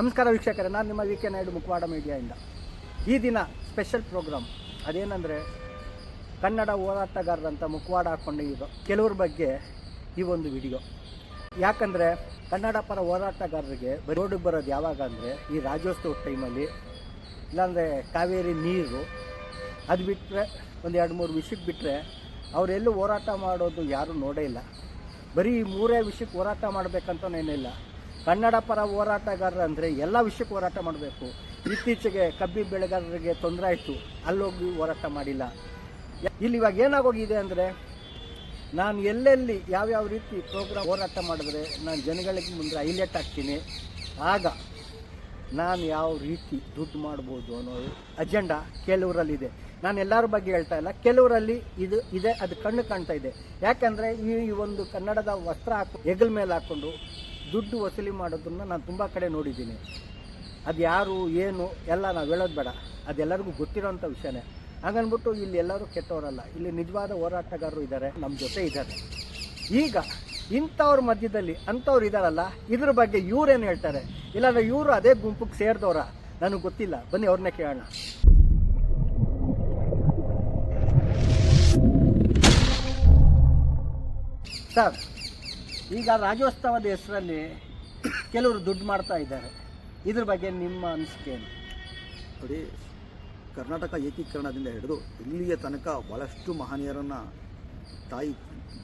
ನಮಸ್ಕಾರ ವೀಕ್ಷಕರೇ, ನಾನು ನಿಮ್ಮ ವಿ ಕೆ ನಾಯ್ಡು ಮುಖವಾಡ ಮೀಡಿಯಾಯಿಂದ ಈ ದಿನ ಸ್ಪೆಷಲ್ ಪ್ರೋಗ್ರಾಮ್ ಅದೇನೆಂದರೆ ಕನ್ನಡ ಹೋರಾಟಗಾರರಂತ ಮುಖವಾಡ ಹಾಕ್ಕೊಂಡಿರೋ ಕೆಲವ್ರ ಬಗ್ಗೆ ಈ ಒಂದು ವಿಡಿಯೋ ಯಾಕಂದರೆ ಕನ್ನಡ ಪರ ಹೋರಾಟಗಾರರಿಗೆ ರೋಡಿಗೆ ಬರೋದು ಯಾವಾಗ ಅಂದರೆ ಈ ರಾಜ್ಯೋತ್ಸವ ಟೈಮಲ್ಲಿ ಇಲ್ಲಾಂದರೆ ಕಾವೇರಿ ನೀರು, ಅದು ಬಿಟ್ಟರೆ ಒಂದು ಎರಡು ಮೂರು ವಿಷಯಕ್ಕೆ ಬಿಟ್ಟರೆ ಅವರೆಲ್ಲೂ ಹೋರಾಟ ಮಾಡೋದು ಯಾರೂ ನೋಡೇ ಇಲ್ಲ. ಬರೀ ಮೂರೇ ವಿಷಯಕ್ಕೆ ಹೋರಾಟ ಮಾಡಬೇಕಂತ ಏನಿಲ್ಲ. ಕನ್ನಡ ಪರ ಹೋರಾಟಗಾರರು ಅಂದರೆ ಎಲ್ಲ ವಿಷಯಕ್ಕೆ ಹೋರಾಟ ಮಾಡಬೇಕು. ಇತ್ತೀಚೆಗೆ ಕಬ್ಬಿ ಬೆಳೆಗಾರರಿಗೆ ತೊಂದರೆ ಆಯಿತು. ಅಲ್ಲೋಗಿ ಹೋರಾಟ ಮಾಡಿಲ್ಲ. ಇಲ್ಲಿ ಇವಾಗ ಏನಾಗೋಗಿದೆ ಅಂದರೆ, ನಾನು ಎಲ್ಲೆಲ್ಲಿ ಯಾವ್ಯಾವ ರೀತಿ ಪ್ರೋಗ್ರಾಮ್ ಹೋರಾಟ ಮಾಡಿದ್ರೆ ನಾನು ಜನಗಳಿಗೆ ಮುಂದೆ ಹೈಲೈಟ್ ಆಗ್ತೀನಿ ಆಗ ನಾನು ಯಾವ ರೀತಿ ದುಡ್ಡು ಮಾಡ್ಬೋದು ಅನ್ನೋ ಅಜೆಂಡಾ ಕೆಲವರಲ್ಲಿದೆ ನಾನು ಎಲ್ಲರ ಬಗ್ಗೆ ಹೇಳ್ತಾ ಇಲ್ಲ. ಕೆಲವರಲ್ಲಿ ಇದು ಇದೆ, ಅದು ಕಣ್ಣು ಕಾಣ್ತಾ ಇದೆ. ಯಾಕಂದರೆ ಈ ಈ ಒಂದು ಕನ್ನಡದ ವಸ್ತ್ರ ಹಾಕಿ, ಹೆಗಲ ಮೇಲೆ ಹಾಕ್ಕೊಂಡು ದುಡ್ಡು ವಸೂಲಿ ಮಾಡೋದನ್ನು ನಾನು ತುಂಬ ಕಡೆ ನೋಡಿದ್ದೀನಿ. ಅದು ಯಾರು, ಏನು, ಎಲ್ಲ ನಾವು ಹೇಳೋದು ಬೇಡ. ಅದೆಲ್ಲರಿಗೂ ಗೊತ್ತಿರೋಂಥ ವಿಷಯನೇ. ಹಾಗನ್ಬಿಟ್ಟು ಇಲ್ಲಿ ಎಲ್ಲರೂ ಕೆಟ್ಟವರಲ್ಲ. ಇಲ್ಲಿ ನಿಜವಾದ ಹೋರಾಟಗಾರರು ಇದ್ದಾರೆ ನಮ್ಮ ಜೊತೆ ಇದ್ದಾರೆ ಈಗ ಇಂಥವ್ರ ಮಧ್ಯದಲ್ಲಿ ಅಂಥವ್ರು ಇದ್ದಾರಲ್ಲ ಇದ್ರ ಬಗ್ಗೆ ಇವ್ರೇನು ಹೇಳ್ತಾರೆ? ಇಲ್ಲಾಂದರೆ ಇವರು ಅದೇ ಗುಂಪಿಗೆ ಸೇರಿದವರ? ನನಗೆ ಗೊತ್ತಿಲ್ಲ. ಬನ್ನಿ ಅವ್ರನ್ನೇ ಕೇಳೋಣ. ಸರ್ ಈಗ ರಾಜ್ಯೋತ್ಸವದ ಹೆಸರಲ್ಲಿ ಕೆಲವರು ದುಡ್ಡು ಮಾಡ್ತಾ ಇದ್ದಾರೆ. ಇದ್ರ ಬಗ್ಗೆ ನಿಮ್ಮ ಅನಿಸಿಕೆ ಏನು? ನೋಡಿ, ಕರ್ನಾಟಕ ಏಕೀಕರಣದಿಂದ ಹಿಡಿದು ಇಲ್ಲಿಯ ತನಕ ಭಾಳಷ್ಟು ಮಹನೀಯರನ್ನು ತಾಯಿ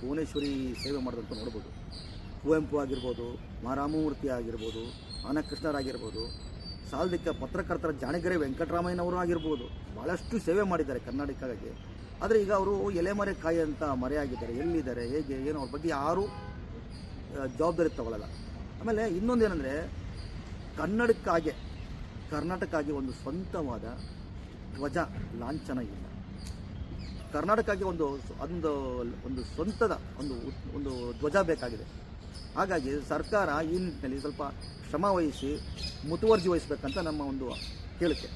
ಭುವನೇಶ್ವರಿ ಸೇವೆ ಮಾಡಿದಂತ ನೋಡ್ಬೋದು. ಕುವೆಂಪು ಆಗಿರ್ಬೋದು ಮಹಾರಾಮಮೂರ್ತಿ ಆಗಿರ್ಬೋದು ಆನಕೃಷ್ಣರಾಗಿರ್ಬೋದು ಸಾಲ್ದಿಕ್ಕ ಪತ್ರಕರ್ತರ ಜಾಣಗೆರೆ ವೆಂಕಟರಾಮಯ್ಯನವರು ಆಗಿರ್ಬೋದು ಭಾಳಷ್ಟು ಸೇವೆ ಮಾಡಿದ್ದಾರೆ ಕರ್ನಾಟಕಕ್ಕೆ. ಆದರೆ ಈಗ ಅವರು ಎಲೆಮರೆ ಕಾಯಿ ಅಂತ ಮರೆಯಾಗಿದ್ದಾರೆ. ಎಲ್ಲಿದ್ದಾರೆ, ಹೇಗೆ, ಏನು, ಅವ್ರ ಬಗ್ಗೆ ಯಾರೂ ಜವಾಬ್ದಾರಿ ತಗೊಳ್ಳಲ್ಲ ಆಮೇಲೆ ಇನ್ನೊಂದೇನೆಂದರೆ, ಕನ್ನಡಕ್ಕಾಗೆ ಕರ್ನಾಟಕಕ್ಕೆ ಒಂದು ಸ್ವಂತವಾದ ಧ್ವಜ ಲಾಂಛನ ಇಲ್ಲ. ಕರ್ನಾಟಕಕ್ಕೆ ಒಂದು ಒಂದು ಒಂದು ಸ್ವಂತದ ಒಂದು ಒಂದು ಧ್ವಜ ಬೇಕಾಗಿದೆ. ಹಾಗಾಗಿ ಸರ್ಕಾರ ಈ ನಿಟ್ಟಿನಲ್ಲಿ ಸ್ವಲ್ಪ ಶ್ರಮ ವಹಿಸಿ, ಮುತುವರ್ಜಿ ವಹಿಸ್ಬೇಕಂತ ನಮ್ಮ ಒಂದು ಕೇಳಿಕೆ.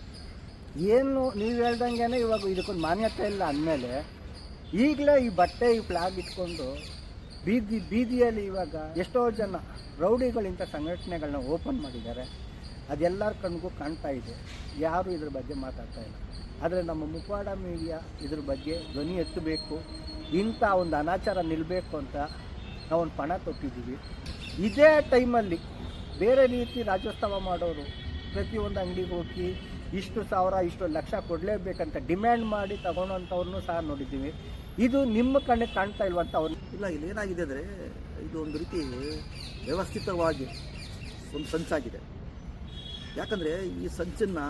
ಏನು ನೀವು ಹೇಳ್ದಂಗೆ ಇವಾಗ ಇದಕ್ಕೊಂದು ಮಾನ್ಯತೆ ಇಲ್ಲ ಅಂದಮೇಲೆ ಈಗಲೇ ಈ ಬಟ್ಟೆ, ಈ ಫ್ಲಾಗ್ ಇಟ್ಕೊಂಡು ಬೀದಿ ಬೀದಿಯಲ್ಲಿ ಇವಾಗ ಎಷ್ಟೋ ಜನ ರೌಡಿಗಳಿಂದ ಸಂಘಟನೆಗಳನ್ನ ಓಪನ್ ಮಾಡಿದ್ದಾರೆ. ಅದೆಲ್ಲರ ಕಣ್ಗೂ ಕಾಣ್ತಾ ಇದೆ. ಯಾರೂ ಇದ್ರ ಬಗ್ಗೆ ಮಾತಾಡ್ತಾ ಇಲ್ಲ. ಆದರೆ ನಮ್ಮ ಮುಖವಾಡ ಮೀಡಿಯಾ ಇದ್ರ ಬಗ್ಗೆ ಧ್ವನಿ ಎತ್ತಬೇಕು. ಇಂಥ ಒಂದು ಅನಾಚಾರ ನಿಲ್ಲಬೇಕು ಅಂತ ನಾವೊಂದು ಪಣ ತೊಟ್ಟಿದ್ದೀವಿ. ಇದೇ ಟೈಮಲ್ಲಿ ಬೇರೆ ರೀತಿ ರಾಜ್ಯೋತ್ಸವ ಮಾಡೋರು ಪ್ರತಿಯೊಂದು ಅಂಗಡಿಗೆ ಹೋಗಿ ಇಷ್ಟು ಸಾವಿರ, ಇಷ್ಟು ಲಕ್ಷ ಕೊಡಲೇಬೇಕಂತ ಡಿಮ್ಯಾಂಡ್ ಮಾಡಿ ತಗೊಳ್ಳೋಂಥವ್ರನ್ನೂ ಸಹ ನೋಡಿದ್ದೀವಿ. ಇದು ನಿಮ್ಮ ಕಣ್ಣಿಗೆ ಕಾಣ್ತಾ ಇಲ್ವಂತ ಅವ್ರು? ಇಲ್ಲ, ಇಲ್ಲಿ ಏನಾಗಿದೆ ಅಂದರೆ ಇದು ಒಂದು ರೀತಿ ವ್ಯವಸ್ಥಿತವಾಗಿ ಒಂದು ಸಂಚಾಗಿದೆ. ಯಾಕಂದರೆ ಈ ಸಂಚನ್ನು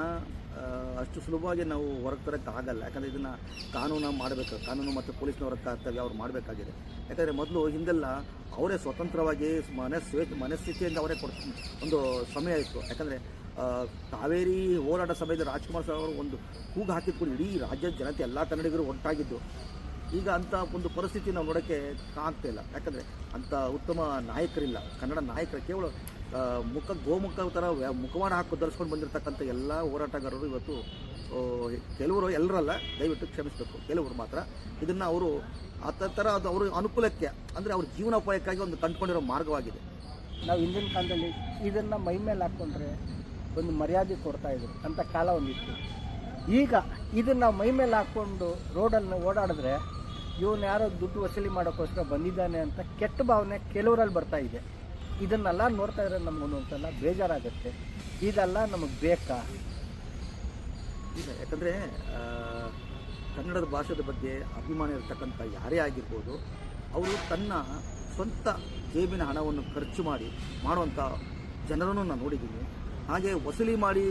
ಅಷ್ಟು ಸುಲಭವಾಗಿ ನಾವು ಹೊರಗೆ ತರೋಕ್ಕೆ ಆಗಲ್ಲ. ಯಾಕಂದರೆ ಇದನ್ನು ಕಾನೂನು ಮಾಡಬೇಕು, ಕಾನೂನು ಮತ್ತು ಪೊಲೀಸ್ನವರ ಕರ್ತವ್ಯ ಅವ್ರು ಮಾಡಬೇಕಾಗಿದೆ. ಯಾಕಂದರೆ ಮೊದಲು ಹಿಂದೆಲ್ಲ ಅವರೇ ಸ್ವತಂತ್ರವಾಗಿ ಮನಸ್ಸು, ಮನಸ್ಥಿತಿಯಿಂದ ಅವರೇ ಕೊಡ್, ಒಂದು ಸಮಯ ಇತ್ತು. ಯಾಕಂದರೆ ಕಾವೇರಿ ಹೋರಾಟ ಸಮಯದಲ್ಲಿ ರಾಜ್ಕುಮಾರ್ ಸರ್ ಅವರು ಒಂದು ಕೂಗು ಹಾಕಿದ್ಕೊಂಡು ಇಡೀ ರಾಜ್ಯದ ಜನತೆ, ಎಲ್ಲ ಕನ್ನಡಿಗರು ಒಟ್ಟಾಗಿದ್ದು. ಈಗ ಅಂಥ ಒಂದು ಪರಿಸ್ಥಿತಿ ನಾವು ನೋಡೋಕ್ಕೆ ಇಲ್ಲ. ಯಾಕಂದರೆ ಅಂಥ ಉತ್ತಮ ನಾಯಕರಿಲ್ಲ. ಕನ್ನಡ ನಾಯಕರ ಕೇವಲ ಮುಖ, ಗೋಮುಖ ಥರ ಮುಖವಾಡ ಹಾಕಿ ಧರಿಸ್ಕೊಂಡು ಬಂದಿರತಕ್ಕಂಥ ಎಲ್ಲ ಹೋರಾಟಗಾರರು ಇವತ್ತು ಕೆಲವರು ಎಲ್ಲರಲ್ಲ, ದಯವಿಟ್ಟು ಕ್ಷಮಿಸಬೇಕು. ಕೆಲವರು ಮಾತ್ರ. ಇದನ್ನು ಅವರು, ಆ ಥರ ಅದು ಅವರು ಅನುಕೂಲಕ್ಕೆ, ಅಂದರೆ ಅವ್ರ ಜೀವನೋಪಾಯಕ್ಕಾಗಿ ಒಂದು ಕಂಡುಕೊಂಡಿರೋ ಮಾರ್ಗವಾಗಿದೆ. ನಾವು ಹಿಂದಿನ ಕಾಲದಲ್ಲಿ ಇದನ್ನು ಮೈ ಮೇಲೆ ಹಾಕ್ಕೊಂಡ್ರೆ ಒಂದು ಮರ್ಯಾದೆ ಕೊಡ್ತಾ ಇದ್ರು. ಅಂತ ಕಾಲ ಒಂದಿತ್ತು. ಈಗ ಇದನ್ನು ಮೈಮೇಲೆ ಮೈ ಮೇಲೆ ಹಾಕ್ಕೊಂಡು ರೋಡನ್ನು ಓಡಾಡಿದ್ರೆ ಇವನು ಯಾರೋ ದುಡ್ಡು ವಸೂಲಿ ಮಾಡೋಕ್ಕೋಸ್ಕರ ಬಂದಿದ್ದಾನೆ ಅಂತ ಕೆಟ್ಟ ಭಾವನೆ ಕೆಲವರಲ್ಲಿ ಬರ್ತಾ ಇದೆ. ಇದನ್ನೆಲ್ಲ ನೋಡ್ತಾ ಇದ್ರೆ ನಮ್ಗೊಂದೊಂದ್ಸಲ ಬೇಜಾರಾಗುತ್ತೆ. ಇದೆಲ್ಲ ನಮಗೆ ಬೇಕಾ? ಇಲ್ಲ, ಯಾಕಂದರೆ ಕನ್ನಡದ ಭಾಷೆದ ಬಗ್ಗೆ ಅಭಿಮಾನ ಇರತಕ್ಕಂಥ ಯಾರೇ ಆಗಿರ್ಬೋದು, ಅವರು ತನ್ನ ಸ್ವಂತ ಜೇಬಿನ ಹಣವನ್ನು ಖರ್ಚು ಮಾಡಿ ಮಾಡುವಂಥ ಜನರನ್ನು ನಾನು ನೋಡಿದ್ದೀನಿ. ಹಾಗೆ ವಸೂಲಿ ಮಾಡಿ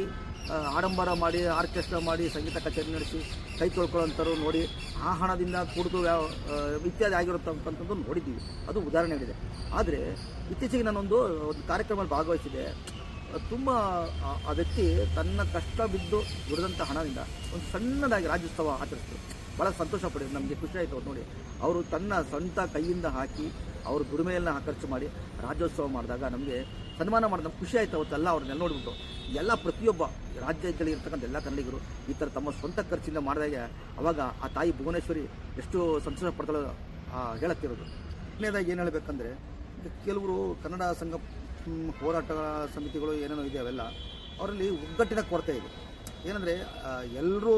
ಆಡಂಬರ ಮಾಡಿ, ಆರ್ಕೆಸ್ಟ್ರಾ ಮಾಡಿ, ಸಂಗೀತ ಕಚೇರಿ ನಡೆಸಿ ಕೈ ತೊಳ್ಕೊಳ್ಳೋಂಥವ್ರು ನೋಡಿ, ಆ ಹಣದಿಂದ ಕೂಡಿದು ಯಾವ ಇತ್ಯಾದಿ ಆಗಿರುತ್ತಂಥದ್ದು ನೋಡಿದ್ದೀವಿ. ಅದು ಉದಾಹರಣೆಗಳಿದೆ ಆದರೆ, ಇತ್ತೀಚೆಗೆ ನಾನೊಂದು, ಒಂದು ಕಾರ್ಯಕ್ರಮದಲ್ಲಿ ಭಾಗವಹಿಸಿದೆ ತುಂಬ, ಆ- ವ್ಯಕ್ತಿ ತನ್ನ ಕಷ್ಟ ಬಿದ್ದು ದುಡಿದಂಥ ಹಣದಿಂದ ಒಂದು ಸಣ್ಣದಾಗಿ ರಾಜ್ಯೋತ್ಸವ ಆಚರಿಸ್ತು. ಭಾಳ ಸಂತೋಷ ಪಡಿದ್ರು ನಮಗೆ ಖುಷಿ ಆಯಿತು ಅವ್ರು ನೋಡಿ. ಅವರು ತನ್ನ ಸ್ವಂತ ಕೈಯಿಂದ ಹಾಕಿ, ಅವರು ದುಡಿಮೆಯನ್ನು ಖರ್ಚು ಮಾಡಿ ರಾಜ್ಯೋತ್ಸವ ಮಾಡಿದಾಗ ನಮಗೆ ಸನ್ಮಾನ ಮಾಡಿದ ಖುಷಿ ಆಯ್ತು ಅವತ್ತೆಲ್ಲ ಅವ್ರನ್ನೆಲ್ಲ ನೋಡಿಬಿಟ್ಟು. ಎಲ್ಲ ಪ್ರತಿಯೊಬ್ಬ ರಾಜ್ಯದಲ್ಲಿ ಇರ್ತಕ್ಕಂಥ ಎಲ್ಲ ಕನ್ನಡಿಗರು ಈ ಥರ ತಮ್ಮ ಸ್ವಂತ ಖರ್ಚಿಂದ ಮಾಡಿದಾಗ ಅವಾಗ ಆ ತಾಯಿ ಭುವನೇಶ್ವರಿ ಎಷ್ಟು ಸಂತೋಷ ಪಡ್ತಾಳೋ ಹೇಳತ್ತಿರೋದು. ಎರಡನೇದಾಗಿ ಏನು ಹೇಳಬೇಕಂದ್ರೆ ಕೆಲವರು ಕನ್ನಡ ಸಂಘ ಹೋರಾಟ ಸಮಿತಿಗಳು ಏನೇನೋ ಇದೆ ಅವೆಲ್ಲ, ಅವರಲ್ಲಿ ಒಗ್ಗಟ್ಟಿನ ಕೊರತೆ ಇದೆ. ಏನಂದರೆ ಎಲ್ಲರೂ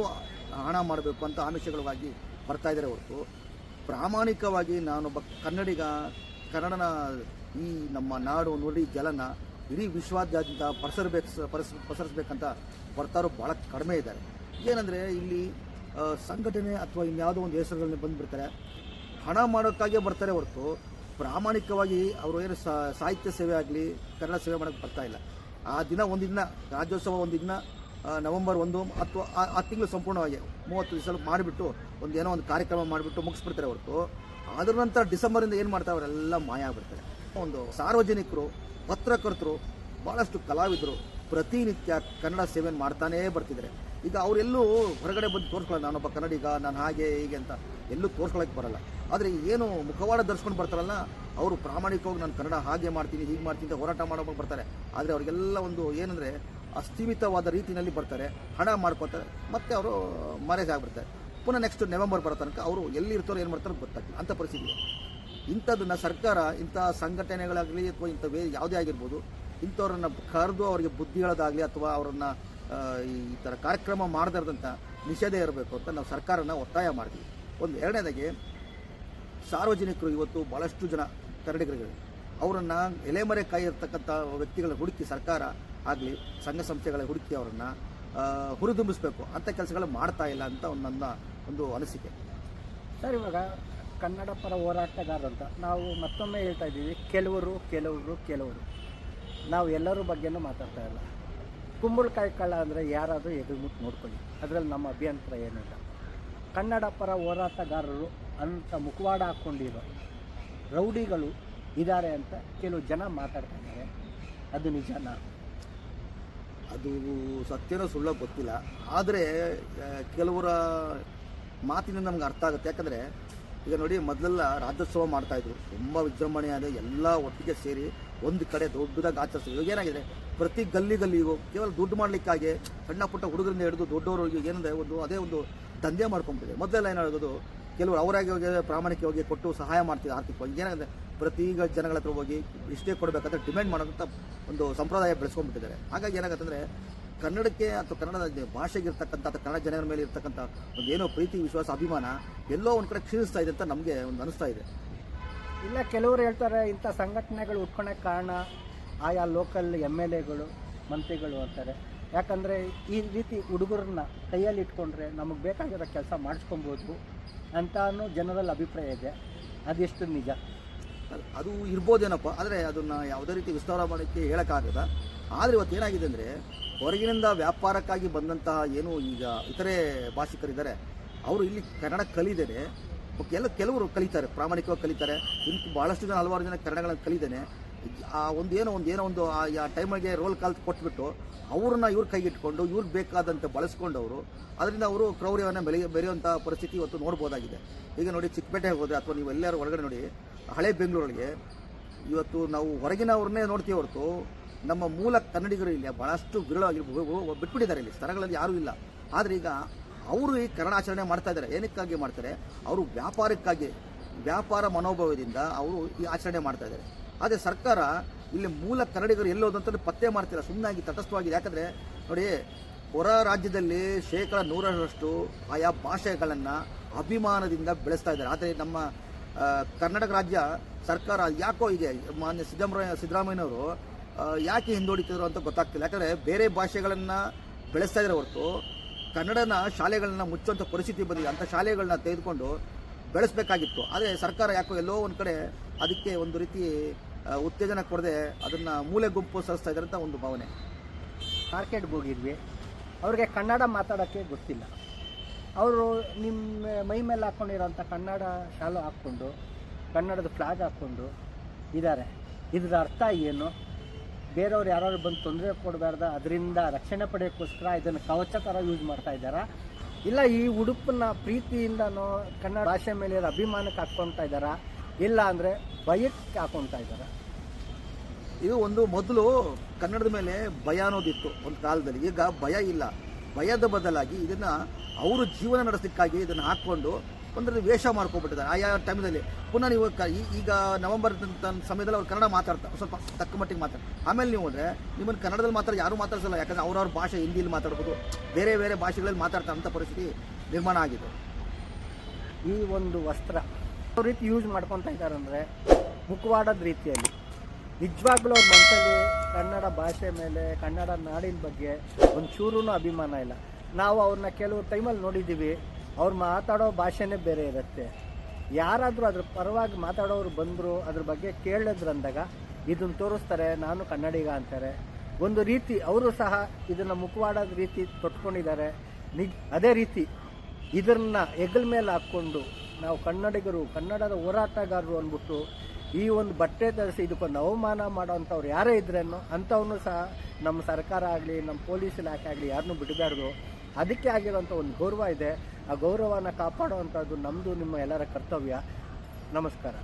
ಹಣ ಮಾಡಬೇಕು ಅಂತ ಆಮಿಷಗಳವಾಗಿ ಬರ್ತಾ ಇದ್ದಾರೆ ಹೊರತು. ಪ್ರಾಮಾಣಿಕವಾಗಿ ನಾನೊಬ್ಬ ಕನ್ನಡಿಗ ಕನ್ನಡನ ಈ ನಮ್ಮ ನಾಡು ನುಡಿ ಜಲನ ಇಡೀ ವಿಶ್ವಾದ್ಯಂತ ಪಸರಬೇಕು ಪರಸ್ ಪಸರಿಸ್ಬೇಕಂತ ಬರ್ತಾರೋ ಭಾಳ ಕಡಿಮೆ ಇದ್ದಾರೆ. ಏನಂದರೆ ಇಲ್ಲಿ ಸಂಘಟನೆ ಅಥವಾ ಇನ್ಯಾವುದೋ ಒಂದು ಹೆಸರುಗಳನ್ನ ಬಂದುಬಿಡ್ತಾರೆ. ಹಣ ಮಾಡೋಕ್ಕಾಗೇ ಬರ್ತಾರೆ ಹೊರತು ಪ್ರಾಮಾಣಿಕವಾಗಿ ಅವರು ಏನು ಸಾಹಿತ್ಯ ಸೇವೆ ಆಗಲಿ, ಕನ್ನಡ ಸೇವೆ ಮಾಡೋಕ್ಕೆ ಬರ್ತಾ ಇಲ್ಲ. ಆ ದಿನ ಒಂದು ದಿನ ರಾಜ್ಯೋತ್ಸವ ಒಂದು ದಿನ ನವೆಂಬರ್ ಒಂದು ಅಥವಾ ಆ ತಿಂಗಳು ಸಂಪೂರ್ಣವಾಗಿ ಮೂವತ್ತು ದಿವಸ ಮಾಡಿಬಿಟ್ಟು ಒಂದು ಏನೋ ಒಂದು ಕಾರ್ಯಕ್ರಮ ಮಾಡಿಬಿಟ್ಟು ಮುಗಿಸ್ಬಿಡ್ತಾರೆ ಹೊರತು ಅದ್ರ ನಂತರ ಡಿಸೆಂಬರಿಂದ ಏನು ಮಾಡ್ತಾರೆ, ಅವರೆಲ್ಲ ಮಾಯ ಆಗ್ಬಿಡ್ತಾರೆ. ಒಂದು ಸಾರ್ವಜನಿಕರು, ಪತ್ರಕರ್ತರು ಭಾಳಷ್ಟು ಕಲಾವಿದರು ಪ್ರತಿನಿತ್ಯ ಕನ್ನಡ ಸೇವೆಯನ್ನು ಮಾಡ್ತಾನೇ ಬರ್ತಿದ್ದಾರೆ. ಈಗ ಅವರೆಲ್ಲೂ ಹೊರಗಡೆ ಬಂದು ತೋರ್ಸ್ಕೊಳ್ಳಲ್ಲ ನಾನೊಬ್ಬ ಕನ್ನಡಿಗ, ನಾನು ಹಾಗೆ, ಹೀಗೆ ಅಂತ ಎಲ್ಲೂ ತೋರಿಸ್ಕೊಳಕ್ಕೆ ಬರಲ್ಲ. ಆದರೆ ಏನು ಮುಖವಾಡ ಧರಿಸ್ಕೊಂಡು ಬರ್ತಾರಲ್ಲ, ಅವರು ಪ್ರಾಮಾಣಿಕವಾಗಿ ನಾನು ಕನ್ನಡ ಹಾಗೆ ಮಾಡ್ತೀನಿ, ಹೀಗೆ ಮಾಡ್ತೀನಿ ಅಂತ ಹೋರಾಟ ಮಾಡೋಕೆ ಬರ್ತಾರೆ. ಆದರೆ ಅವರಿಗೆಲ್ಲ ಒಂದು ಏನಂದರೆ ಅಸ್ತಿಮಿತವಾದ ರೀತಿಯಲ್ಲಿ ಬರ್ತಾರೆ, ಹಣ ಮಾಡ್ಕೋತಾರೆ, ಮತ್ತೆ ಅವರು ಮರೇಜ್ ಆಗಿಬಿಡ್ತಾರೆ. ಪುನಃ ನೆಕ್ಸ್ಟ್ ನವೆಂಬರ್ ಬರೋ ತನಕ ಅವರು ಎಲ್ಲಿ ಇರ್ತಾರೋ ಏನು ಮಾಡ್ತಾರೋ ಗೊತ್ತಾಗ್ತದೆ ಅಂಥ ಪರಿಸ್ಥಿತಿ ಇದೆ. ಇಂಥದ್ದನ್ನು ಸರ್ಕಾರ, ಇಂಥ ಸಂಘಟನೆಗಳಾಗಲಿ ಅಥವಾ ಇಂಥ ವೇ ಯಾವುದೇ ಆಗಿರ್ಬೋದು, ಇಂಥವ್ರನ್ನ ಕರೆದು ಅವರಿಗೆ ಬುದ್ಧಿ ಹೇಳೋದಾಗಲಿ ಅಥವಾ ಅವರನ್ನು ಈ ಥರ ಕಾರ್ಯಕ್ರಮ ಮಾಡದಿರದಂಥ ನಿಷೇಧ ಇರಬೇಕು ಅಂತ ನಾವು ಸರ್ಕಾರನ ಒತ್ತಾಯ ಮಾಡ್ತೀವಿ. ಒಂದು ಎರಡನೇದಾಗಿ, ಸಾರ್ವಜನಿಕರು ಇವತ್ತು ಭಾಳಷ್ಟು ಜನ ಕರಡಿಗರಿಗಳು ಅವರನ್ನು ಎಲೆಮರೆ ಕಾಯಿರ್ತಕ್ಕಂಥ ವ್ಯಕ್ತಿಗಳ ಹುಡುಕಿ ಸರ್ಕಾರ ಆಗಲಿ, ಸಂಘ ಸಂಸ್ಥೆಗಳ ಹುಡುಕಿ ಅವರನ್ನು ಹುರಿದುಂಬಿಸ್ಬೇಕು ಅಂಥ ಕೆಲಸಗಳು ಮಾಡ್ತಾ ಇಲ್ಲ ಅಂತ ಒಂದು ನನ್ನ ಒಂದು ಅನಿಸಿಕೆ. ಸರ್, ಇವಾಗ ಕನ್ನಡ ಪರ ಹೋರಾಟಗಾರರು ಅಂತ ನಾವು ಮತ್ತೊಮ್ಮೆ ಹೇಳ್ತಾ ಇದ್ದೀವಿ, ಕೆಲವರು ಕೆಲವರು ಕೆಲವರು. ನಾವು ಎಲ್ಲರ ಬಗ್ಗೆನೂ ಮಾತಾಡ್ತಾ ಇಲ್ಲ. ಕುಂಬಳಕಾಯಿ ಕಳ್ಳ ಅಂದರೆ ಯಾರಾದರೂ ಎದುರುಮುಟ್ಟು ನೋಡ್ಕೊಳ್ಳಿ. ಅದರಲ್ಲಿ ನಮ್ಮ ಅಭ್ಯಂತರ ಏನಿಲ್ಲ. ಕನ್ನಡ ಪರ ಹೋರಾಟಗಾರರು ಅಂತ ಮುಖವಾಡ ಹಾಕ್ಕೊಂಡಿರೋ ರೌಡಿಗಳು ಇದ್ದಾರೆ ಅಂತ ಕೆಲವು ಜನ ಮಾತಾಡ್ತಾ ಇದ್ದಾರೆ. ಅದು ನಿಜನಾ? ಅದು ಸತ್ಯನೋ ಸುಳ್ಳ ಗೊತ್ತಿಲ್ಲ. ಆದರೆ ಕೆಲವರ ಮಾತಿನಿಂದ ನಮ್ಗೆ ಅರ್ಥ ಆಗುತ್ತೆ. ಯಾಕಂದರೆ, ಈಗ ನೋಡಿ ಮೊದಲೆಲ್ಲ ರಾಜ್ಯೋತ್ಸವ ಮಾಡ್ತಾಯಿದ್ರು ತುಂಬ ವಿಜೃಂಭಣೆಯಾದ ಎಲ್ಲ ಒಟ್ಟಿಗೆ ಸೇರಿ ಒಂದು ಕಡೆ ದೊಡ್ಡದಾಗಿ ಆಚರಿಸ್ತಾರೆ ಇವಾಗ ಏನಾಗಿದೆ? ಪ್ರತಿ ಗಲ್ಲಿ ಗಲ್ಲಿಗೂ ಕೇವಲ ದುಡ್ಡು ಮಾಡಲಿಕ್ಕಾಗಿ ಸಣ್ಣ ಪುಟ್ಟ ಹುಡುಗರಿಂದ ಹಿಡಿದು ದೊಡ್ಡವರು ಈಗ ಏನಂದರೆ ಒಂದು ಅದೇ ಒಂದು ದಂಧೆ ಮಾಡ್ಕೊಂಬಿಟ್ಟಿದೆ ಮೊದಲೆಲ್ಲ ಏನಾಗೋದು ಕೆಲವರು ಅವರಾಗಿ ಹೋಗಿ, ಪ್ರಾಮಾಣಿಕವಾಗಿ ಕೊಟ್ಟು ಸಹಾಯ ಮಾಡ್ತಿದ್ರು ಆರ್ಥಿಕವಾಗಿ. ಏನಾಗಿದೆ? ಪ್ರತಿ ಈಗ ಜನಗಳ ಹತ್ರ ಹೋಗಿ ಇಷ್ಟೇ ಕೊಡಬೇಕಂತ ಡಿಮ್ಯಾಂಡ್ ಮಾಡೋಂಥ ಒಂದು ಸಂಪ್ರದಾಯ ಬೆಳೆಸ್ಕೊಂಡ್ಬಿಟ್ಟಿದ್ದಾರೆ. ಹಾಗಾಗಿ ಏನಾಗುತ್ತೆ ಅಂದರೆ ಕನ್ನಡಕ್ಕೆ ಅಥವಾ ಕನ್ನಡ ಭಾಷೆಗಿರ್ತಕ್ಕಂಥ ಅಥವಾ ಕನ್ನಡ ಜನರ ಮೇಲೆ ಇರ್ತಕ್ಕಂಥ ಒಂದು ಏನೋ ಪ್ರೀತಿ, ವಿಶ್ವಾಸ, ಅಭಿಮಾನ ಎಲ್ಲೋ ಒಂದು ಕಡೆ ಕ್ಷೀಣಿಸ್ತಾ ಇದೆ ಅಂತ ನಮಗೆ ಒಂದು ಅನಿಸ್ತಾ ಇದೆ. ಇಲ್ಲ, ಕೆಲವರು ಹೇಳ್ತಾರೆ, ಇಂಥ ಸಂಘಟನೆಗಳು ಉಟ್ಕೊಳಕ್ಕೆ ಕಾರಣ ಆಯಾ ಲೋಕಲ್ ಎಂ ಎಲ್ ಎಗಳು, ಮಂತ್ರಿಗಳು ಅಂತಾರೆ. ಯಾಕಂದರೆ ಈ ರೀತಿ ಹುಡುಗರನ್ನ ಕೈಯಲ್ಲಿ ಇಟ್ಕೊಂಡ್ರೆ ನಮಗೆ ಬೇಕಾಗಿರೋ ಕೆಲಸ ಮಾಡಿಸ್ಕೊಬೋದು ಅನ್ನೋ ಜನರಲ್ಲಿ ಅಭಿಪ್ರಾಯ ಇದೆ. ಅದೆಷ್ಟು ನಿಜ? ಅದು- ಇರ್ಬೋದೇನಪ್ಪ? ಆದರೆ ಅದನ್ನು ಯಾವುದೇ ರೀತಿ ವಿಸ್ತಾರ ಮಾಡೋಕ್ಕೆ ಹೇಳೋಕ್ಕಾಗದ. ಆದರೆ ಇವತ್ತು ಏನಾಗಿದೆ ಅಂದರೆ, ಹೊರಗಿನಿಂದ ವ್ಯಾಪಾರಕ್ಕಾಗಿ ಬಂದಂತಹ ಏನು ಈಗ ಇತರೆ ಭಾಷಿಕರಿದ್ದಾರೆ, ಅವರು ಇಲ್ಲಿ ಕನ್ನಡ ಕಲಿದೇನೆ. ಕೆಲ ಕೆಲವರು ಕಲಿತಾರೆ, ಪ್ರಾಮಾಣಿಕವಾಗಿ ಕಲಿತಾರೆ. ಇನ್ನು ಭಾಳಷ್ಟು ಜನ, ಹಲವಾರು ಜನ ಕನ್ನಡಗಳನ್ನು ಕಲಿದೇನೆ. ಆ ಒಂದು ಏನೋ ಒಂದು ಏನೋ ಒಂದು, ಆ ಟೈಮಿಗೆ ರೋಲ್ ಕಾಲ್ ಕೊಟ್ಬಿಟ್ಟು ಅವ್ರನ್ನ ಇವ್ರ ಕೈಗಿಟ್ಕೊಂಡು ಇವ್ರಿಗೆ ಬೇಕಾದಂತೆ ಬಳಸ್ಕೊಂಡವರು. ಅದರಿಂದ ಅವರು ಕ್ರೌರ್ಯವನ್ನು ಬೆಲೆ ಬೆರೆಯುವಂಥ ಪರಿಸ್ಥಿತಿ ಇವತ್ತು ನೋಡ್ಬೋದಾಗಿದೆ. ಈಗ ನೋಡಿ, ಚಿಕ್ಕಪೇಟೆಗೆ ಹೋದರೆ, ಅಥವಾ ನೀವು ಎಲ್ಲರೂ ಹೊರಗಡೆ ನೋಡಿ ಹಳೆ ಬೆಂಗಳೂರಿಗೆ ಇವತ್ತು ನಾವು ಹೊರಗಿನವ್ರನ್ನೇ ನೋಡ್ತೀವಿ ಹೊರತು ನಮ್ಮ ಮೂಲ ಕನ್ನಡಿಗರು ಇಲ್ಲಿ ಭಾಳಷ್ಟು ವಿರಳವಾಗಿ ಬಿಟ್ಬಿಟ್ಟಿದ್ದಾರೆ ಇಲ್ಲಿ. ಸ್ಥಳಗಳಲ್ಲಿ ಯಾರೂ ಇಲ್ಲ. ಆದರೆ ಈಗ ಅವರು ಈ ಕನ್ನಡಾಚರಣೆ ಮಾಡ್ತಾ ಇದ್ದಾರೆ. ಏನಕ್ಕಾಗಿ ಮಾಡ್ತಾರೆ? ಅವರು ವ್ಯಾಪಾರಕ್ಕಾಗಿ, ವ್ಯಾಪಾರ ಮನೋಭಾವದಿಂದ ಅವರು ಈ ಆಚರಣೆ ಮಾಡ್ತಾ ಇದ್ದಾರೆ. ಆದರೆ ಸರ್ಕಾರ ಇಲ್ಲಿ ಮೂಲ ಕನ್ನಡಿಗರು ಎಲ್ಲೋದಂತ ಪತ್ತೆ ಮಾಡ್ತಿಲ್ಲ. ಸುಮ್ಮನಾಗಿ ತಟಸ್ಥವಾಗಿದೆ ಯಾಕಂದರೆ ನೋಡಿ, ಹೊರ ರಾಜ್ಯದಲ್ಲಿ ಶೇಕಡ ನೂರರಷ್ಟು ಆಯಾ ಭಾಷೆಗಳನ್ನು ಅಭಿಮಾನದಿಂದ ಬೆಳೆಸ್ತಾ ಇದ್ದಾರೆ. ಆದರೆ ನಮ್ಮ ಕರ್ನಾಟಕ ರಾಜ್ಯ ಸರ್ಕಾರ ಯಾಕೋ ಹೀಗೆ ಮಾನ್ಯ ಸಿದ್ದರಾಮಯ್ಯ ಸಿದ್ದರಾಮಯ್ಯನವರು ಯಾಕೆ ಹಿಂದೋಡಿತಿದ್ರು ಅಂತ ಗೊತ್ತಾಗ್ತಿಲ್ಲ. ಯಾಕಂದರೆ ಬೇರೆ ಭಾಷೆಗಳನ್ನು ಬೆಳೆಸ್ತಾ ಇದ್ದಾರೆ ಹೊರತು ಕನ್ನಡನ ಶಾಲೆಗಳನ್ನ ಮುಚ್ಚುವಂಥ ಪರಿಸ್ಥಿತಿ ಬಂದಿದೆ. ಅಂಥ ಶಾಲೆಗಳನ್ನ ತೆಗೆದುಕೊಂಡು ಬೆಳೆಸಬೇಕಾಗಿತ್ತು. ಆದರೆ ಸರ್ಕಾರ ಯಾಕೋ ಎಲ್ಲೋ ಒಂದು ಕಡೆ ಅದಕ್ಕೆ ಒಂದು ರೀತಿ ಉತ್ತೇಜನ ಕೊಡದೆ ಅದನ್ನು ಮೂಲೆ ಗುಂಪು ಸರಿಸ್ತಾ ಇದ್ದಾರೆ ಅಂತ ಒಂದು ಭಾವನೆ. ಮಾರ್ಕೆಟ್ಗೆ ಹೋಗಿದ್ವಿ. ಅವ್ರಿಗೆ ಕನ್ನಡ ಮಾತಾಡೋಕ್ಕೆ ಗೊತ್ತಿಲ್ಲ. ಅವರು ನಿಮ್ಮ ಮೈ ಮೇಲೆ ಹಾಕ್ಕೊಂಡಿರೋಂಥ ಕನ್ನಡ ಶಾಲು ಹಾಕ್ಕೊಂಡು, ಕನ್ನಡದ ಫ್ಲಾಗ್ ಹಾಕ್ಕೊಂಡು ಇದ್ದಾರೆ. ಇದ್ರ ಅರ್ಥ ಏನು? ಬೇರೆಯವ್ರು ಯಾರು ಬಂದು ತೊಂದರೆ ಕೊಡಬಾರ್ದ, ಅದರಿಂದ ರಕ್ಷಣೆ ಪಡೆಯೋಕ್ಕೋಸ್ಕರ ಇದನ್ನು ಕವಚ ಥರ ಯೂಸ್ ಮಾಡ್ತಾ ಇದ್ದಾರಾ? ಇಲ್ಲ, ಈ ಉಡುಪನ್ನ ಪ್ರೀತಿಯಿಂದನೋ ಕನ್ನಡ ಭಾಷೆ ಮೇಲೆ ಅಭಿಮಾನಕ್ಕೆ ಹಾಕ್ಕೊತಾ ಇದ್ದಾರಾ? ಇಲ್ಲ ಅಂದರೆ ಭಯಕ್ಕೆ ಹಾಕೊತಾ ಇದ್ದಾರೆ? ಇದು ಒಂದು ಮೊದಲು ಕನ್ನಡದ ಮೇಲೆ ಭಯ ಅನ್ನೋದಿತ್ತು ಒಂದು ಕಾಲದಲ್ಲಿ. ಈಗ ಭಯ ಇಲ್ಲ. ಭಯದ ಬದಲಾಗಿ ಇದನ್ನು ಅವರು ಜೀವನ ನಡೆಸಲಿಕ್ಕಾಗಿ ಇದನ್ನು ಹಾಕ್ಕೊಂಡು ಒಂದರಲ್ಲಿ ವೇಷ ಮಾಡ್ಕೊಬಿಟ್ಟಿದ್ದಾರೆ ಆಯಾ ಟೈಮಲ್ಲಿ ಪುನಃ ನೀವು ಈಗ ನವೆಂಬರ್ ಸಮಯದಲ್ಲಿ ಅವ್ರು ಕನ್ನಡ ಮಾತಾಡ್ತಾರೆ ಸ್ವಲ್ಪ ತಕ್ಕ ಮಟ್ಟಿಗೆ ಮಾತಾಡ್ತಾರೆ ಆಮೇಲೆ ನೀವು ಅಂದರೆ ನಿಮ್ಮನ್ನು ಕನ್ನಡದಲ್ಲಿ ಮಾತ್ರ ಯಾರೂ ಮಾತಾಡ್ಸಲ್ಲ, ಯಾಕಂದರೆ ಅವ್ರವ್ರ ಭಾಷೆ ಹಿಂದಿಯಲ್ಲಿ ಮಾತಾಡ್ಬೋದು, ಬೇರೆ ಬೇರೆ ಭಾಷೆಗಳಲ್ಲಿ ಮಾತಾಡ್ತಾ ಅಂಥ ಪರಿಸ್ಥಿತಿ ನಿರ್ಮಾಣ ಆಗಿದೆ. ಈ ಒಂದು ವಸ್ತ್ರ ಯಾವ ರೀತಿ ಯೂಸ್ ಮಾಡ್ಕೊತಾ ಇದ್ದಾರೆ ಅಂದರೆ ಮುಖವಾಡದ ರೀತಿಯಲ್ಲಿ. ನಿಜವಾಗ್ಲೂ ಅವ್ರ ಮನಸ್ಸಲ್ಲಿ ಕನ್ನಡ ಭಾಷೆ ಮೇಲೆ, ಕನ್ನಡ ನಾಡಿನ ಬಗ್ಗೆ ಒಂದು ಚೂರೂ ಅಭಿಮಾನ ಇಲ್ಲ. ನಾವು ಅವ್ರನ್ನ ಕೆಲವು ಟೈಮಲ್ಲಿ ನೋಡಿದ್ದೀವಿ, ಅವ್ರು ಮಾತಾಡೋ ಭಾಷೆನೇ ಬೇರೆ ಇರುತ್ತೆ. ಯಾರಾದರೂ ಅದ್ರ ಪರವಾಗಿ ಮಾತಾಡೋರು ಬಂದರು, ಅದ್ರ ಬಗ್ಗೆ ಕೇಳಿದ್ರಂದಾಗ ಇದನ್ನು ತೋರಿಸ್ತಾರೆ, ನಾನು ಕನ್ನಡಿಗ ಅಂತಾರೆ. ಒಂದು ರೀತಿ ಅವರು ಸಹ ಇದನ್ನು ಮುಖವಾಡದ ರೀತಿ ತೊಟ್ಕೊಂಡಿದ್ದಾರೆ. ನಿಜ, ಅದೇ ರೀತಿ ಇದನ್ನು ಹೆಗಲ ಮೇಲೆ ಹಾಕ್ಕೊಂಡು ನಾವು ಕನ್ನಡಿಗರು, ಕನ್ನಡದ ಹೋರಾಟಗಾರರು ಅಂದ್ಬಿಟ್ಟು ಈ ಒಂದು ಬಟ್ಟೆ ಧರಿಸಿ ಇದಕ್ಕೊಂದು ಅವಮಾನ ಮಾಡೋವಂಥವ್ರು ಯಾರೇ ಇದ್ರೇನು ಅಂಥವ್ನು ಸಹ ನಮ್ಮ ಸರ್ಕಾರ ಆಗಲಿ, ನಮ್ಮ ಪೊಲೀಸ್ ಇಲಾಖೆ ಆಗಲಿ ಯಾರನ್ನೂ ಬಿಡಬಾರ್ದು. ಅದಕ್ಕೆ ಆಗಿರೋಂಥ ಒಂದು ಗೌರವ ಇದೆ. ಆ ಗೌರವನ ಕಾಪಾಡುವಂಥದ್ದು ನಮ್ಮದು ನಿಮ್ಮ ಎಲ್ಲರ ಕರ್ತವ್ಯ. ನಮಸ್ಕಾರ.